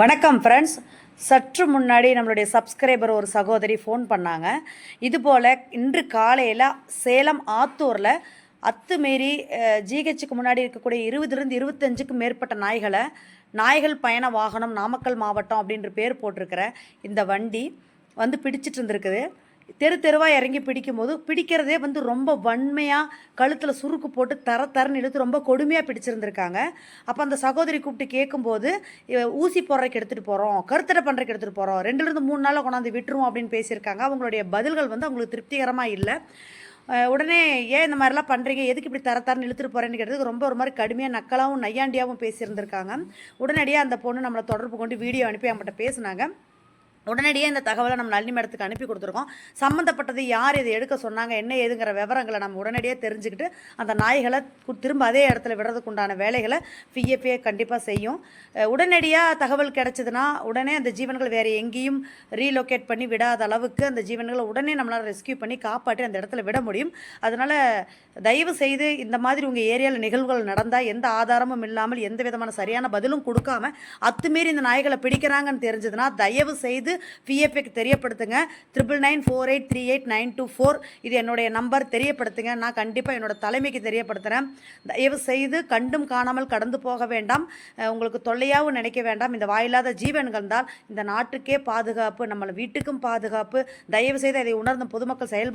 வணக்கம் ஃப்ரெண்ட்ஸ் சற்று முன்னாடி நம்மளுடைய சப்ஸ்கிரைபர் ஒரு சகோதரி ஃபோன் பண்ணாங்க. இதுபோல் இன்று காலையில் சேலம் ஆத்தூரில் அத்துமீறி ஜிஹெச்சுக்கு முன்னாடி இருக்கக்கூடிய இருபதுலேருந்து இருபத்தஞ்சுக்கும் மேற்பட்ட நாய்களை நாய்கள் பயண வாகனம் நாமக்கல் மாவட்டம் அப்படின்ற பேர் போட்டிருக்கிற இந்த வண்டி வந்து பிடிச்சிட்டு இருந்திருக்குது. தெரு தெருவாக இறங்கி பிடிக்கும் போது பிடிக்கிறதே வந்து ரொம்ப வன்மையாக கழுத்தில் சுருக்கு போட்டு தர தரன்னு இழுத்து ரொம்ப கொடுமையாக பிடிச்சிருந்துருக்காங்க. அப்போ அந்த சகோதரி கூப்பிட்டு கேட்கும்போது ஊசி போடுறதுக்கு எடுத்துகிட்டு போகிறோம் கருத்தடை பண்ணுறக்கு எடுத்துகிட்டு போகிறோம் ரெண்டுலேருந்து மூணு நாளில் கொண்டாந்து விட்டுருவோம் அப்படின்னு பேசியிருக்காங்க. அவங்களுடைய பதில்கள் வந்து அவங்களுக்கு திருப்திகரமாக இல்லை. உடனே ஏன் இந்த மாதிரிலாம் பண்ணுறீங்க எதுக்கு இப்படி தர தரன்னு இழுத்துட்டு போகிறேன்னு கேட்டதுக்கு ரொம்ப ஒரு மாதிரி கடுமையாக நக்கலாகவும் நையாண்டியாகவும் பேசியிருந்திருக்காங்க. உடனடியாக அந்த பொண்ணு நம்மளை தொடர்பு கொண்டு வீடியோ அனுப்பி அவங்கள்ட்ட பேசுனாங்க. உடனடியாக இந்த தகவலை நம்ம நளினி மேடத்துக்கு அனுப்பி கொடுத்துருக்கோம். சம்மந்தப்பட்டது யார் இதை எடுக்க சொன்னாங்க என்ன ஏதுங்கிற விவரங்களை நம்ம உடனடியாக தெரிஞ்சுக்கிட்டு அந்த நாய்களை திரும்ப அதே இடத்துல விடுறதுக்கு உண்டான வேலைகளை பிஎஃப்ஏ கண்டிப்பாக செய்யும். உடனடியாக தகவல் கிடைச்சதுன்னா உடனே அந்த ஜீவன்கள் வேறு எங்கேயும் ரீலொகேட் பண்ணி விடாத அளவுக்கு அந்த ஜீவன்களை உடனே நம்மளால் ரெஸ்க்யூ பண்ணி காப்பாற்றி அந்த இடத்துல விட முடியும். அதனால் தயவு செய்து இந்த மாதிரி உங்கள் ஏரியாவில் நிகழ்வுகள் நடந்தால் எந்த ஆதாரமும் இல்லாமல் எந்த விதமான சரியான பதிலும் கொடுக்காம அத்துமீறி இந்த நாய்களை பிடிக்கிறாங்கன்னு தெரிஞ்சதுன்னா தயவு செய்து பிஎஃப்ஏக்கு தெரியப்படுத்துங்க. Triple nine four eight three eight nine two four இது என்னுடைய நம்பர் தெரியப்படுத்துங்க. நான் கண்டிப்பாக என்னோட தலைமைக்கு தெரியப்படுத்துகிறேன் தயவு செய்து கண்டும் காணாமல் கடந்து போக வேண்டாம். உங்களுக்கு தொல்லையாகவும் நினைக்க வேண்டாம். இந்த வாயில்லாத ஜீவன்கள் தான் இந்த நாட்டுக்கே பாதுகாப்பு நம்ம வீட்டுக்கும் பாதுகாப்பு. தயவு செய்து அதை உணர்ந்த பொதுமக்கள் செயல்பட